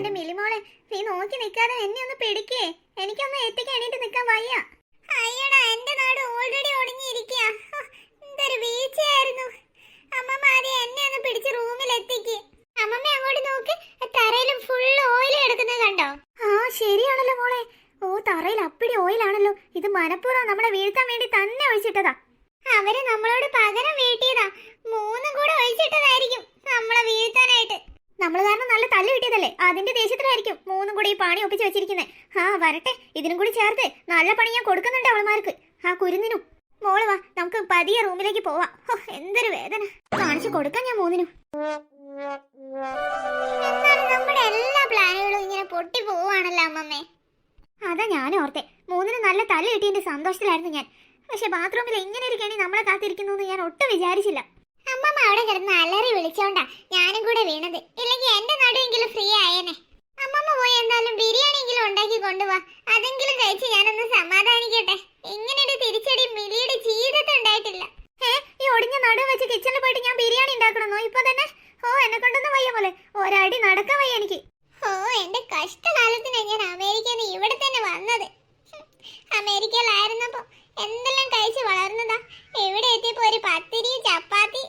എന്റെ മിലിമോളെ നീ നോക്കി നിൽക്കാതെ എന്നെ ഒന്ന് പിടിക്കേ. എനിക്കൊന്ന് എത്തിക്കാൻ എണീറ്റ് നിൽക്കാൻ വയ്യ. അയ്യടാ എന്റെ നാട് ഓൾറെഡി ഒടുങ്ങിയിരിക്കുക എന്തൊരു വീഴ്ചയായിരുന്നു. അമ്മമ്മ ആദ്യം എന്നെ ഒന്ന് പിടിച്ച് റൂമിൽ എത്തിക്ക് അമ്മമ്മ അങ്ങോട്ട് നോക്ക് തറയിലും ഫുൾ ഓയിൽ എടുക്കുന്നത് കണ്ടോ? ആ ശരിയാണല്ലോ മോളെ. ഓ തറയിൽ അപ്പിടി ഓയിലാണല്ലോ ഇത് മനഃപൂർവം നമ്മളെ വീഴ്ത്താൻ വേണ്ടി തന്നെ ഒഴിച്ചിട്ടതാ. അവർ നമ്മളോട് പകരം വീട്ടിയതാ മൂന്നും കൂടെ ഒഴിച്ചിട്ടതായിരിക്കും നമ്മളെ വീഴ്ത്താനായിട്ട് നമ്മൾ കാരണം നല്ല തല്ല് കിട്ടിയതല്ലേ അതിന്റെ ദേഷ്യത്തിലായിരിക്കും. മൂന്നും കൂടി ഈ പണി ഒപ്പിച്ച് വെച്ചിരിക്കുന്നത് ആ വരട്ടെ. ഇതിനും കൂടി ചേർത്ത് നല്ല പണി ഞാൻ കൊടുക്കുന്നുണ്ട് അവൾമാർക്ക്. ആ കുരുന്നിനും. മോൾ വാ നമുക്ക് പതിയെ റൂമിലേക്ക് പോവാ. എന്തൊരു വേദന. കാണിച്ചു കൊടുക്കാം ഞാൻ മൂന്നിനും. നമ്മുടെ എല്ലാ പ്ലാനുകളും ഇങ്ങനെ പൊട്ടി പോവാണല്ലോ അമ്മമ്മേ. അതാ ഞാൻ ഓർത്തെ. മൂന്നിന് നല്ല തല കിട്ടിയതിന്റെ സന്തോഷത്തിലായിരുന്നു ഞാൻ. പക്ഷെ ബാത്റൂമിൽ എങ്ങനെ ഒരു കെണി നമ്മളെ കാത്തിരിക്കുന്നു എന്ന് ഞാൻ ഒട്ടും വിചാരിച്ചില്ല. അമ്മമ്മ അവിടെ കിടന്ന് അലറി വിളിച്ചോണ്ടാ ഞാനും കൂടെ വീണത്. ഇല്ലെങ്കിൽ എന്റെ നടുവെങ്കിലും ഫ്രീ ആയേനെ. അമ്മമ്മ പോയി എന്തായാലും ബിരിയാണിയെങ്കിലും ഉണ്ടാക്കി കൊണ്ടുപോവാ അതെങ്കിലും കഴിച്ച് ഞാനൊന്ന് സമാധാനിക്കട്ടെ. ഇങ്ങനെ ഒരു തിരിച്ചടി മിലിയുടെ ജീവിതത്തിൽ ഉണ്ടായിട്ടില്ല. ഈ ഒടിഞ്ഞ നടുവ് വെച്ച് കിച്ചണിൽ പോയിട്ട് ഞാൻ ബിരിയാണി ഉണ്ടാക്കണമെന്നോ ഇപ്പൊ തന്നെ? ഓ എന്നെ കൊണ്ടൊന്നും വയ്യ പോലെ ഒരടി നടക്കാൻ വയ്യ എനിക്ക്. ഓ എന്റെ കഷ്ടകാലത്തിനാണ് ഞാൻ അമേരിക്കയിൽ നിന്ന് ഇവിടെ തന്നെ വന്നത്. അമേരിക്കയിലായിരുന്നപ്പോ എന്തെല്ലാം കഴിച്ച് വളർന്നതാ? എവിടെ എത്തിയപ്പോ ഒരു പത്തിരി ചപ്പാത്തി?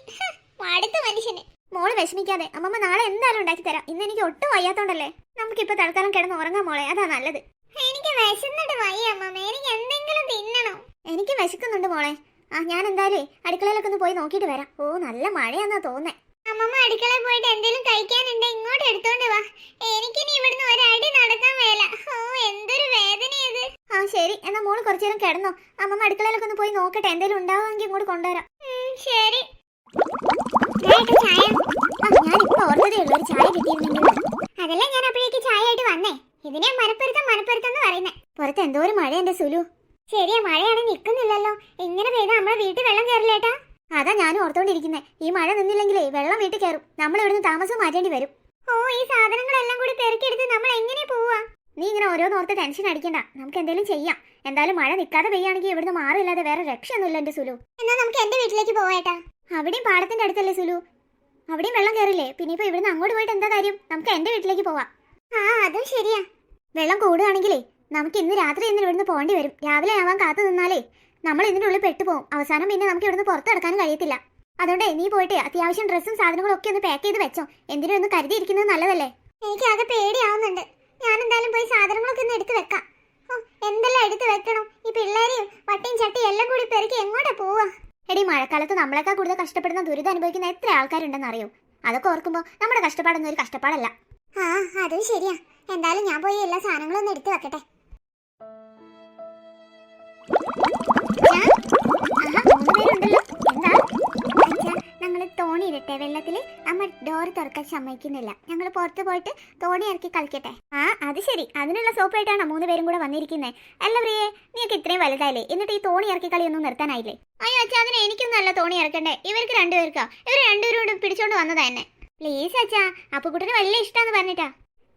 മടുത്ത മനുഷ്യന്. മോൾ വിഷമിക്കാതെ അമ്മമ്മ നാളെ എന്തായാലും ഉണ്ടാക്കി തരാം. ഇന്ന് എനിക്ക് ഒട്ടും വയ്യാത്തോണ്ടല്ലേ? നമുക്കിപ്പോ തൽക്കാലം കിടന്ന് ഉറങ്ങാം മോളെ അതാ നല്ലത്. എനിക്ക് വിശന്നിട്ട് വയ്യ അമ്മമ്മ. എനിക്ക് എന്തെങ്കിലും തിന്നണോ. എനിക്ക് വിശക്കുന്നുണ്ട് മോളെ. ആ ഞാൻ എന്തായാലും അടുക്കളയിലൊക്കെ ഒന്ന് പോയി നോക്കിയിട്ട് വരാം. ഓ നല്ല മഴയാന്നാ തോന്നേ. അമ്മമ്മ അടുക്കളയിൽ പോയിട്ട് എന്തെങ്കിലും കഴിക്കാനുണ്ട്? ഇങ്ങോട്ട് എടുത്തോണ്ട് വാ. എനിക്കിനി ഇവിടുന്ന് ഒരടി കുറച്ചു നേരം കിടന്നോ. അമ്മമ്മ അടുക്കളയിലൊക്കെ ഒന്ന് പോയി നോക്കട്ടെ. എന്തെങ്കിലും ഉണ്ടാവുമെങ്കിൽ ഇങ്ങോട്ട് കൊണ്ടുവരാം. ശരി. ചായ. ഞാനിപ്പോ ഓർത്തതേ ഉള്ളൂ ഒരു ചായ കിട്ടിയിരുന്നെങ്കിൽ. അതല്ല ഞാൻ അപ്പോഴേക്ക് ചായ ആയിട്ട് വന്നേ. ഇതിനെ മനപ്പുറത്തം എന്ന് പറയുന്നേ. പുറത്ത് എന്തോ ഒരു മഴ എന്റെ സുലു. ശരിയാ മഴയാണ് നിൽക്കുന്നില്ലല്ലോ ഇങ്ങനെ പെയ്താ നമ്മളെ വീട്ടിൽ വെള്ളം കയറില്ലേട്ടാ അതാ ഞാൻ ഓർത്തോണ്ടിരിക്കുന്നേ. ഈ മഴ നിന്നില്ലെങ്കിലേ വെള്ളം വീട്ടിൽ കയറും. നമ്മൾ ഇവിടുന്ന് താമസം മാറ്റേണ്ടി വരും. ഓ ഈ സാധനങ്ങളെല്ലാം കൂടി പെറുക്കിയെടുത്ത് നമ്മൾ എങ്ങനെ ഓരോന്നോർത്ത് ടെൻഷൻ അടിക്കണ്ട. നമുക്ക് എന്തെങ്കിലും ചെയ്യാം. എന്തായാലും മഴ നിൽക്കാതെ പെയ്യാണെങ്കിൽ ഇവിടുന്ന് മാറില്ലാതെ വേറെ രക്ഷയൊന്നുമില്ല എന്റെ സുലു. എന്നാ നമുക്ക് എന്റെ വീട്ടിലേക്ക് പോവേട്ടാ അവിടെയും പാടത്തിന്റെ അടുത്തല്ലേ സുലു? അവിടെയും വെള്ളം കയറില്ലേ പിന്നെ ഇപ്പൊ ഇവിടുന്ന് അങ്ങോട്ട് പോയിട്ട് എന്താ കാര്യം? നമുക്ക് എന്റെ വീട്ടിലേക്ക് പോവാം. ആ അതും ശരിയാ. വെള്ളം കൂടുകയാണെങ്കിലേ നമുക്ക് ഇന്ന് രാത്രി ഇന്ന് ഇവിടുന്ന് പോകേണ്ടി വരും. രാവിലെ ആവാൻ കാത്തു നിന്നാലേ നമ്മൾ ഇതിന്റെ ഉള്ളിൽ പെട്ടുപോകും അവസാനം പിന്നെ നമുക്ക് ഇവിടുന്ന് പുറത്തെടുക്കാനും കഴിയത്തില്ല. അതുകൊണ്ട് നീ പോയിട്ട് അത്യാവശ്യം ഡ്രസ്സും സാധനങ്ങളും ഒക്കെ ഒന്ന് പാക്ക് ചെയ്ത് വെച്ചോ. എന്തിനും ഒന്ന് കരുതിയിരിക്കുന്നത് നല്ലതല്ലേ? എനിക്ക് ആകെ പേടിയാവുന്നുണ്ട്. ഞാൻ എന്തായാലും പോയി സാധനങ്ങളൊക്കെ ഒന്ന് എടുത്ത് വെക്കാം ഓ, എന്തെല്ലാം എടുത്ത് വെക്കണം ഈ പിള്ളേരെയും വട്ടിയും ചട്ടിയും എല്ലാം കൂടി പെരുക്കി എങ്ങോട്ടാ പോവാ മഴക്കാലത്ത് നമ്മളെക്കാൾ കൂടുതൽ കഷ്ടപ്പെടുന്ന ദുരിതം അനുഭവിക്കുന്ന എത്ര ആൾക്കാരുണ്ടെന്ന് അറിയോ? അതൊക്കെ ഓർക്കുമ്പോൾ നമ്മുടെ കഷ്ടപ്പാടൊന്നും ഒരു കഷ്ടപ്പാടല്ല. ആ അതും ശരിയാ. എന്തായാലും ഞാൻ പോയി എല്ലാ സാധനങ്ങളും ഒന്ന് എടുത്തു വെക്കട്ടെ. ഞങ്ങൾ തോണി ഇരട്ടെ. വെള്ളത്തിൽ അമ്മ ഡോർ തുറക്കാൻ സമ്മതിക്കുന്നില്ല. ഞങ്ങൾ പുറത്ത് പോയിട്ട് തോണി ഇറക്കി കളിക്കട്ടെ. ആ അത് ശരി. അതിനുള്ള സോപ്പായിട്ടാണോ മൂന്ന് പേരും കൂടെ വന്നിരിക്കുന്നത് അല്ല പ്രിയേ നീക്ക് ഇത്രയും വലുതായില്ലേ? എന്നിട്ട് ഈ തോണി ഇറക്കി കളി ഒന്നും നിർത്താനായില്ലേ? അയ്യോ അച്ഛാ അതിന് എനിക്കൊന്നും അല്ല തോണി ഇറക്കണ്ടേ? ഇവർക്ക് രണ്ടുപേർക്കാ? ഇവർ രണ്ടുപേരും പിടിച്ചോണ്ട് വന്നതാ എന്നെ. പ്ലീസ് അച്ഛാ അപ്പുക്കുട്ടന് വലിയ ഇഷ്ടമാന്ന് പറഞ്ഞിട്ടാ.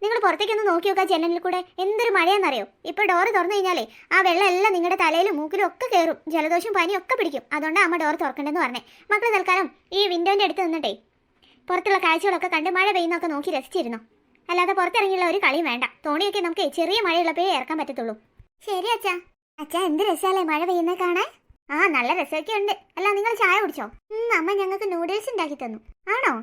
നിങ്ങൾ പുറത്തേക്കൊന്ന് നോക്കി നോക്കാം ജനലിൽ കൂടെ. എന്തൊരു മഴയാണെന്നറിയോ ഇപ്പൊ ഡോറ് തുറന്നു കഴിഞ്ഞാലേ ആ വെള്ളം എല്ലാം നിങ്ങളുടെ തലയിലും മൂക്കിലും ഒക്കെ കയറും. ജലദോഷം പനിയും ഒക്കെ പിടിക്കും. അതുകൊണ്ടാണ് അമ്മ ഡോർ തുറക്കണ്ടെന്ന് പറഞ്ഞേ. മക്കൾ തൽക്കാലം ഈ വിൻഡോന്റെ അടുത്ത് നിന്നിട്ടേ. പുറത്തുള്ള കാഴ്ചകളൊക്കെ കണ്ട് മഴ പെയ്യുന്നൊക്കെ നോക്കി രസിച്ചിരുന്നു. അല്ലാതെ പുറത്തിറങ്ങിയുള്ള ഒരു കളിയും വേണ്ട. തോണിയൊക്കെ നമുക്ക് ചെറിയ മഴയുള്ളപ്പോഴേ ഇറക്കാൻ പറ്റത്തുള്ളൂ. ശരി അച്ഛാ. അച്ഛാ എന്ത് രസമല്ലേ മഴ പെയ്യുന്നത് കാണാൻ? ആ നല്ല രസമൊക്കെ ഉണ്ട്. അല്ല നിങ്ങൾ ചായ കുടിച്ചോ? അമ്മ ഞങ്ങൾക്ക് നൂഡിൽസ് ഉണ്ടാക്കി തന്നു. ആണോ?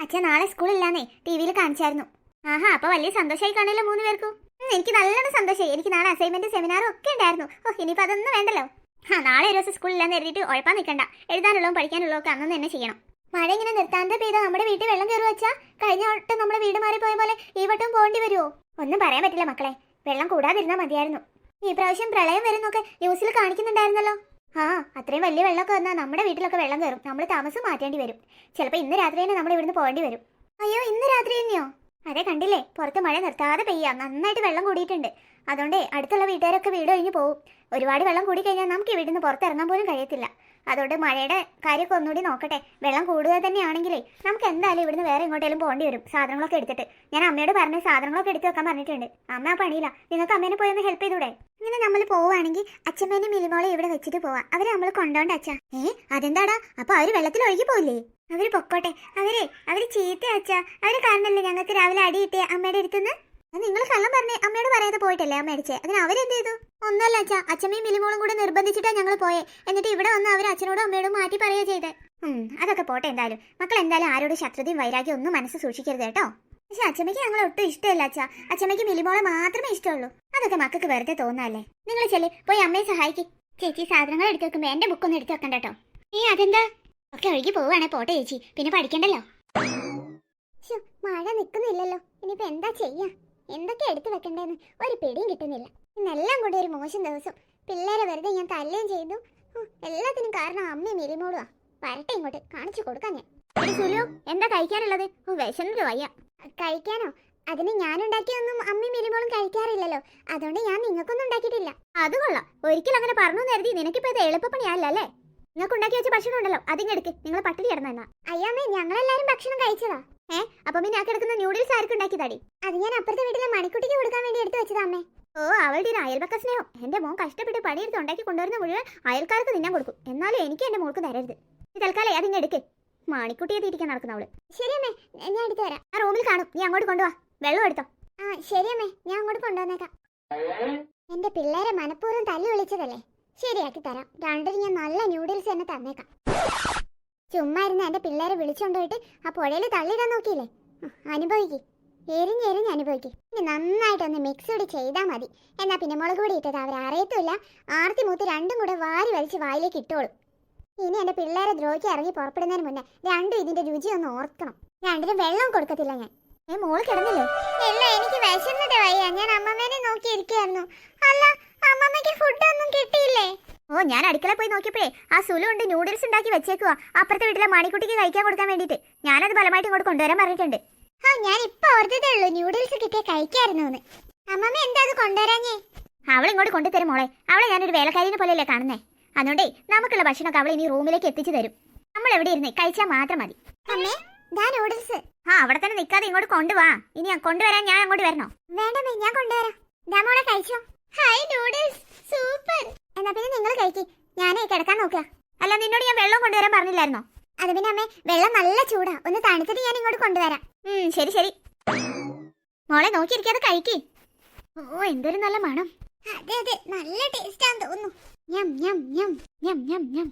അച്ഛാ നാളെ സ്കൂളില്ലാന്നേ ടി വിയിൽ കാണിച്ചായിരുന്നു. ആഹാ അപ്പൊ വലിയ സന്തോഷമായി കാണില്ല മൂന്ന് പേർക്കും? എനിക്ക് നല്ലോണം സന്തോഷമായി. എനിക്ക് നാളെ അസൈൻമെന്റ് സെമിനാറും ഒക്കെ ഉണ്ടായിരുന്നു. ഓ ഇനിയിപ്പോ അതൊന്നും വേണ്ടല്ലോ. ആ നാളെ ഒരു ദിവസം സ്കൂളില്ലാന്ന് എഴുതിയിട്ട് ഉഴപ്പാൻ നിൽക്കണ്ട. എഴുതാനുള്ളതും പഠിക്കാനുള്ളതും ഒക്കെ അന്ന് തന്നെ ചെയ്യണം. മഴ ഇങ്ങനെ നിർത്താണ്ട് പെയ്താൽ നമ്മുടെ വീട്ടിൽ വെള്ളം കയറി വെച്ചാൽ കഴിഞ്ഞ വട്ടം നമ്മുടെ വീട് മാറി പോയ പോലെ ഈ വട്ടം പോകേണ്ടി വരുമോ ഒന്നും പറയാൻ പറ്റില്ല മക്കളെ. വെള്ളം കൂടാതിരുന്നാൽ മതിയായിരുന്നു. ഈ പ്രാവശ്യം പ്രളയം വരുന്നൊക്കെ ന്യൂസിൽ കാണിക്കുന്നുണ്ടായിരുന്നല്ലോ. ആ അത്രയും വലിയ വെള്ളമൊക്കെ വന്നാൽ നമ്മുടെ വീട്ടിലൊക്കെ വെള്ളം കയറും. നമ്മൾ താമസം മാറ്റേണ്ടി വരും. ചിലപ്പോൾ ഇന്ന് രാത്രി തന്നെ നമ്മൾ ഇവിടുന്ന് പോകേണ്ടി വരും. അയ്യോ ഇന്ന് രാത്രി തന്നെയോ? അതെ കണ്ടില്ലേ? പുറത്ത് മഴ നിർത്താതെ പെയ്യാം. നന്നായിട്ട് വെള്ളം കൂടിയിട്ടുണ്ട്. അതുകൊണ്ട് അടുത്തുള്ള വീട്ടുകാരൊക്കെ വീട് കഴിഞ്ഞ് പോകും ഒരുപാട് വെള്ളം കൂടി കഴിഞ്ഞാൽ നമുക്ക് ഇവിടുന്ന് പുറത്തിറങ്ങാൻ പോലും കഴിയത്തില്ല. അതുകൊണ്ട് മഴയുടെ കാര്യമൊക്കെ ഒന്നുകൂടി നോക്കട്ടെ. വെള്ളം കൂടുക തന്നെയാണെങ്കിലേ നമുക്ക് എന്തായാലും ഇവിടുന്ന് വേറെ എങ്ങോട്ടേലും പോകേണ്ടി വരും. സാധനങ്ങളൊക്കെ എടുത്തിട്ട്. ഞാൻ അമ്മയോട് പറഞ്ഞ സാധനങ്ങളൊക്കെ എടുത്ത് വെക്കാൻ പറഞ്ഞിട്ടുണ്ട്. അമ്മ ആ പണിയില്ല നിങ്ങൾക്ക് അമ്മേനെ പോയി ഒന്ന് ഹെൽപ്പ് ചെയ്തൂടെ? ഇങ്ങനെ നമ്മൾ പോവുകയാണെങ്കിൽ അച്ഛമ്മേനെ മിലിമോളെ ഇവിടെ വെച്ചിട്ട് പോവാം. അവരെ നമ്മൾ കൊണ്ടോണ്ട് അച്ഛ. ഏ അതെന്താടാ? അപ്പൊ അവർ വെള്ളത്തിൽ ഒഴുകി പോയില്ലേ അവർ പൊക്കോട്ടെ. അവരെ അവർ ചീത്ത അച്ഛാ. അവർ കാരണല്ലേ ഞങ്ങൾക്ക് രാവിലെ അടി കിട്ടിയ അമ്മയുടെ അടുത്തുനിന്ന്? നിങ്ങൾ കള്ളം പറഞ്ഞേ അമ്മയോട് പറയാതെ പോയിട്ടല്ലേ അമ്മ അടിച്ചേ അതിന് അവരെന്ത് ചെയ്തു? ഒന്നല്ല അച്ഛ അച്ഛമ്മയും മിലിമോളും കൂടെ നിർബന്ധിച്ചിട്ടാ ഞങ്ങൾ പോയെ. എന്നിട്ട് ഇവിടെ വന്ന് അവർ അച്ഛനോടും അമ്മയോടും മാറ്റി പറയുക ചെയ്തേ. അതൊക്കെ പോട്ടെ എന്തായാലും. മക്കൾ എന്തായാലും ആരോടും ശത്രുതയും വൈരാഗ്യം ഒന്നും മനസ്സ് സൂക്ഷിക്കരുത് കേട്ടോ. പക്ഷെ അച്ഛമ്മയ്ക്ക് ഞങ്ങൾ ഒട്ടും ഇഷ്ടമല്ല അച്ഛ. അച്ഛമ്മയ്ക്ക് മിലിമോളെ മാത്രമേ ഇഷ്ടമുള്ളൂ. അതൊക്കെ മക്കൾക്ക് വെറുതെ തോന്നാല്ലേ? നിങ്ങൾ ചെല്ലേ പോയി അമ്മയെ സഹായിക്കും. ചേച്ചി സാധനങ്ങൾ എടുത്ത് വെക്കുമ്പോ എന്റെ ബുക്കൊന്നും എടുത്തു വെക്കണ്ട കേട്ടോ. ഏ അതെന്താ? ഒക്കെ ഒഴുകി പോവാണേ പോട്ടെ ചേച്ചി. പിന്നെ പഠിക്കണ്ടല്ലോ? മഴ നിൽക്കുന്നില്ലല്ലോ ഇനിയിപ്പോ എന്താ ചെയ്യാ? എന്തൊക്കെ എടുത്തു വെക്കണ്ടേന്ന് ഒരു പിടിയും കിട്ടുന്നില്ല. ഇന്നെല്ലാം കൂടി ഒരു മോശം ദിവസം. പിള്ളേരെ വെറുതെ ഞാൻ തല്ലുകയും ചെയ്തു. എല്ലാത്തിനും കാരണം അമ്മയും മിരിമോളുവാ വരട്ടെ ഇങ്ങോട്ട് കാണിച്ചു കൊടുക്കാം ഞാൻ. സുലു എന്താ കഴിക്കാനുള്ളത്? ഓ വിശന്നിട്ട് വയ്യ. കഴിക്കാനോ? അതിന് ഞാൻ ഉണ്ടാക്കിയൊന്നും അമ്മയും മിരിമോളും കഴിക്കാറില്ലല്ലോ. അതുകൊണ്ട് ഞാൻ നിങ്ങൾക്കൊന്നും ഉണ്ടാക്കിയിട്ടില്ല. അത് കൊള്ളാം. ഒരിക്കലും അങ്ങനെ പറഞ്ഞു കരുതി നിനക്കിപ്പോ ഇത് എളുപ്പപ്പണിയല്ലേ നിങ്ങൾക്ക് ഉണ്ടാക്കി വെച്ച ഭക്ഷണം ഉണ്ടല്ലോ അതിങ്ങെടുക്ക് നിങ്ങൾ പട്ടിണി കിടന്നെന്നാ അയ്യാമ്മേ ഞങ്ങളെല്ലാരും ഭക്ഷണം കഴിച്ചതാ. ഏ അപ്പൊ പിന്നെ ആ കിടക്കുന്ന ന്യൂഡിൽസ് ആർക്കും ഉണ്ടാക്കിയതാടി? അത് ഞാൻ അപ്പുറത്തെ വീട്ടിലെ മണിക്കുട്ടിക്ക് കൊടുക്കാൻ വേണ്ടി എടുത്തു വെച്ചതാ അമ്മേ. ഓ അവളുടെ ഒരു അയൽപക്ക സ്നേഹം. എന്റെ മോൻ കഷ്ടപ്പെട്ട് പണിയെടുത്ത് ഉണ്ടാക്കി കൊണ്ടുവരുന്ന മുഴുവൻ അയൽക്കാർക്ക് തിന്നാൻ കൊടുക്കും. എന്നാലും എനിക്ക് എന്റെ മോൾക്ക് തരരുത്. ഈ തൽക്കാലം അതിങ്ങ് എടുക്കേ. മണിക്കുട്ടിയെ തീരിക്കാൻ നടക്കുന്ന അവൾ. ശരിയമ്മേ ഞാൻ എടുത്തു തരാം ആ റൂമിൽ കാണും. നീ അങ്ങോട്ട് കൊണ്ടുവാ. വെള്ളം എടുത്തോ. ആ ശരിയമ്മേ ഞാൻ അങ്ങോട്ട് കൊണ്ടുവന്നേക്കാം. എന്റെ പിള്ളേരെ മനഃപൂർവം തല്ലി വിളിച്ചതല്ലേ ശരിയാക്കി തരാം. രണ്ടിന് ഞാൻ നല്ല ന്യൂഡിൽസ് തന്നെ തന്നേക്കാം. ചുമ്മാ ഇരുന്ന് എന്റെ പിള്ളേരെ വിളിച്ചുകൊണ്ടുപോയിട്ട് ആ പുഴയിൽ തള്ളിയിടാൻ നോക്കിയില്ലേ? അനുഭവിക്ക്. എരിഞ്ഞ് അനുഭവിക്ക്. ഇനി നന്നായിട്ടൊന്ന് മിക്സ് കൂടി ചെയ്താൽ മതി. എന്നാ പിന്നെ മുളക് പൊടി ഇട്ടത് അവർ അറിയത്തുമില്ല. ആർത്തി മൂത്ത് രണ്ടും കൂടെ വാരി വലിച്ച് വായിലേക്ക് ഇട്ടോളും. ഇനി എന്റെ പിള്ളേരെ ദ്രോഹിക്ക് ഇറങ്ങി പുറപ്പെടുന്നതിന് മുന്നേ രണ്ടും ഇതിന്റെ രുചി ഒന്ന് ഓർക്കണം. രണ്ടിനും വെള്ളം കൊടുക്കത്തില്ല ഞാൻ. ഏ മോൾ കിടന്നില്ലേ? ഇല്ല എനിക്ക് വിശന്നിട്ട് വയ്യ. ഞാൻ അമ്മമ്മേനെ നോക്കിയിരിക്കുകയായിരുന്നു അല്ല ഓ ഞാൻ അടുക്കള പോയി നോക്കിയപ്പോഴേ ആ സുലു കൊണ്ട് ന്യൂഡിൽസ് ഉണ്ടാക്കി വെച്ചേക്കുവാ. അപ്പുറത്തെ വീട്ടിലെ മാണിക്കുട്ടിക്ക് കഴിക്കാൻ കൊടുക്കാൻ വേണ്ടിയിട്ട്. ഞാനത് ബലമായിട്ട് ഇങ്ങോട്ട് കൊണ്ടുവരാൻ പറഞ്ഞിട്ടുണ്ട്. ആ ഞാൻ ഇപ്പൊ ഓർത്തതേ ഉള്ളൂ ന്യൂഡിൽസ് കിട്ടിയ കഴിക്കായിരുന്നു എന്ന് അമ്മമ്മ എന്താ അത് കൊണ്ടുവരാഞ്ഞേ? അവൾ ഇങ്ങോട്ട് കൊണ്ടുതരും മോളെ. അവളെ ഞാനൊരു വേലക്കാരിനെ പോലെയല്ലേ കാണുന്നേ. അതുകൊണ്ടേ നമുക്കുള്ള ഭക്ഷണമൊക്കെ അവൾ ഇനി റൂമിലേക്ക് എത്തിച്ചു തരും. നമ്മൾ എവിടെ ഇരുന്നേ? കഴിച്ചാൽ മാത്രം മതി. അമ്മേ ദാ നൂഡിൽസ് ആ അവിടെ തന്നെ നിൽക്കാതെ ഇങ്ങോട്ട് കൊണ്ടുവാ. ഇനി കൊണ്ടുവരാൻ ഞാൻ അങ്ങോട്ട് വരണോ? വേണ്ടമേ ഞാൻ കൊണ്ടുവരാം. ദാ മോളെ കഴിച്ചോ. ഹായ് നൂഡിൽസ് സൂപ്പർ എന്നാ പിന്നെ നിങ്ങൾ കഴിക്കി. ഞാനേ കിടക്കാൻ നോക്കുക. അല്ല നിന്നോട് ഞാൻ വെള്ളം കൊണ്ടുവരാൻ പറഞ്ഞില്ലായിരുന്നോ? അത് പിന്നെ അമ്മേ വെള്ളം നല്ല ചൂടാ. ഒന്ന് തണുത്തിട്ട് ഞാൻ ഇങ്ങോട്ട് കൊണ്ടുവരാം. ശരി ശരി. മോളെ നോക്കിയിരിക്കാതെ കഴിക്കി. ഓ എന്തൊരു നല്ല മണം. അതെ അതെ നല്ല ടേസ്റ്റ് ആണെന്ന് തോന്നുന്നു. ഞം ഞം ഞം ഞം ഞം ഞം.